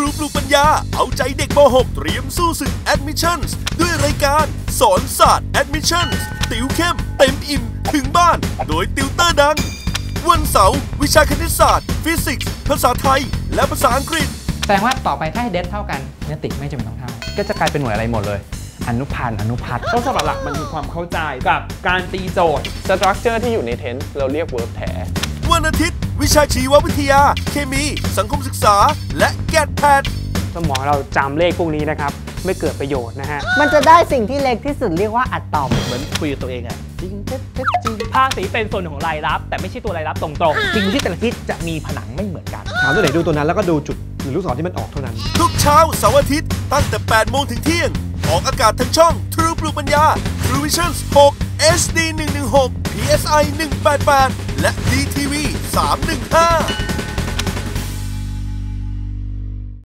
รูปลูกปัญญา เอาใจเด็กม .6 เตรียมสู้ศึก Admissions ด้วยรายการสอนศาสตร์ Admissions ติวเข้ม เต็มอิ่ม ถึงบ้าน โดยติวเตอร์ดัง วันเสาร์วิชาคณิตศาสตร์ ฟิสิกส์ ภาษาไทย และภาษาอังกฤษ แสดงว่าต่อไปถ้าให้เดทเท่ากันเนติกไม่จำเป็นต้องเท่า ก็จะกลายเป็นหน่วยอะไรหมดเลย อนุพันธ์อนุพัฒน์ต้นฉบับหลักมันคือความเข้าใจกับการตีโจทย์ สตรัคเจอร์ที่อยู่ในเทนส์เราเรียก verb แถ วันอาทิตย์ วิชาชีววิทยา เคมี สังคมศึกษา และแกดแพดสมองเราจำเลขพวกนี้นะครับ ไม่เกิดประโยชน์นะฮะ มันจะได้สิ่งที่เล็กที่สุดเรียกว่าอะตอม เหมือนคุยกับตัวเองอะจริงเท็จเท็จจริงภาษีเป็นส่วนหนึ่งของรายรับ แต่ไม่ใช่ตัวรายรับตรงจริงที่แต่ละทิศจะมีผนังไม่เหมือนกัน ถามตัวไหนดูตัวนั้นแล้วก็ดูจุดหรือลูกศรที่มันออกเท่านั้น ทุกเช้าเสาร์อาทิตย์ตั้งแต่ 8 โมงถึงเที่ยง ออกอากาศทั้งช่อง True ปลูกปัญญา True Vision 6 HD 116 PSI 188 และ DTV 315